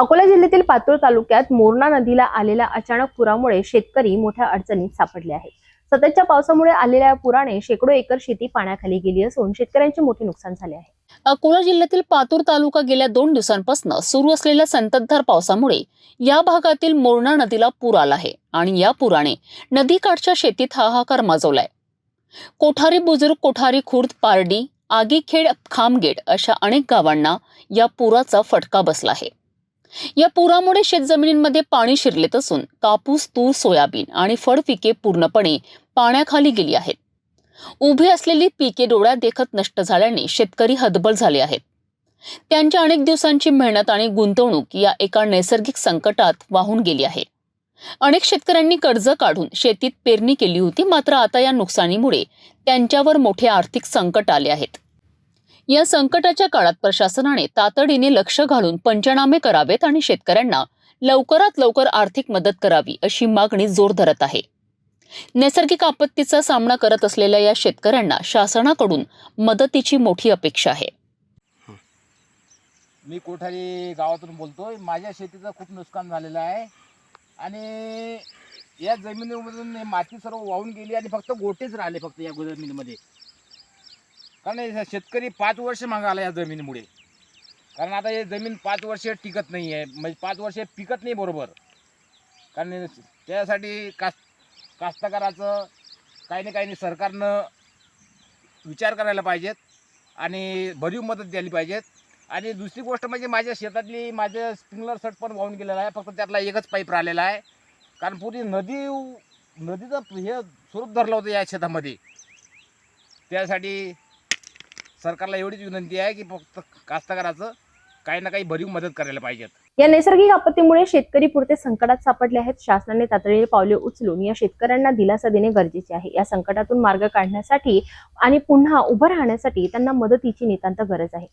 अकोला जिल्ह्यातील पातूर तालुक्यात मोरणा नदीला आलेल्या अचानक पुरामुळे शेतकरी मोठ्या अडचणीत सापडले आहेत. सततच्या पावसामुळे आलेल्या या पुराने शेकडो एकर शेती पाण्याखाली गेली असून शेतकऱ्यांचे मोठे नुकसान झाले आहे. अकोला जिल्ह्यातील पातूर तालुका गेल्या दोन दिवसांपासून सुरू असलेल्या संततधार पावसामुळे या भागातील मोरणा नदीला पूर आला आहे आणि या पुराने नदीकाठच्या शेतीत हाहाकार माजवलाय. कोठारी बुजुर्ग कोठारी खुर्द पारडी आगीखेड खामगेट अशा अनेक गावांना या पुराचा फटका बसला आहे. या पुरामुळे शेतजमिनींमध्ये पाणी शिरलेत असून कापूस तूर सोयाबीन आणि फळपिके पूर्णपणे पाण्याखाली गेली आहेत. उभी असलेली पिके डोळ्यात देखत नष्ट झाल्याने शेतकरी हतबल झाले आहेत. त्यांच्या अनेक दिवसांची मेहनत आणि गुंतवणूक या एका नैसर्गिक संकटात वाहून गेली आहे. अनेक शेतकऱ्यांनी कर्ज काढून शेतीत पेरणी केली होती मात्र आता या नुकसानीमुळे त्यांच्यावर मोठे आर्थिक संकट आले आहेत. या संकटाच्या काळात प्रशासनाने तातडीने लक्ष घालून पंचनामे करावेत आणि शेतकऱ्यांना लवकरात लवकर आर्थिक मदत करावी अशी मागणी जोर धरत आहे. नैसर्गिक आपत्तीचा सामना करत असलेल्या या शेतकऱ्यांना शासनाकडून मदतीची मोठी अपेक्षा आहे. मी कोठारी गावातून बोलतोय. माझ्या शेतीचं खूप नुकसान झालेलं आहे. आणि या जमिनीमधून माती सर्व वाहून गेली आणि फक्त गोटेच राहिले फक्त या जमिनीमध्ये. कारण शेतकरी पाच वर्ष मागायला या जमिनीमुळे. कारण आता हे जमीन पाच वर्ष टिकत नाही आहे म्हणजे पाच वर्ष पिकत नाही बरोबर. कारण त्यासाठी कास कास्तकाराचं काही ना काही नाही सरकारनं विचार करायला पाहिजेत आणि भरीव मदत द्यायला पाहिजेत. आणि दुसरी गोष्ट म्हणजे माझ्या शेतातली माझं स्प्रिंकलर सट पण वाहून गेलेला आहे. फक्त त्यातला एकच पाईप राहिलेला आहे. कारण पूर्वी नदी नदीचं हे स्वरूप धरलं होतं या शेतामध्ये. त्यासाठी सरकारला एवढीच विनंती आहे की फक्त कास्तकाराचं काही ना काही भरीव मदत करायला पाहिजेत. या नैसर्गिक आपत्तीमुळे शेतकरी पुरते संकटात सापडले आहेत. शासनाने तातडीने पावले उचलून या शेतकऱ्यांना दिलासा देणे गरजेचे आहे. या संकटातून मार्ग काढण्यासाठी आणि पुन्हा उभं राहण्यासाठी त्यांना मदतीची नितांत गरज आहे.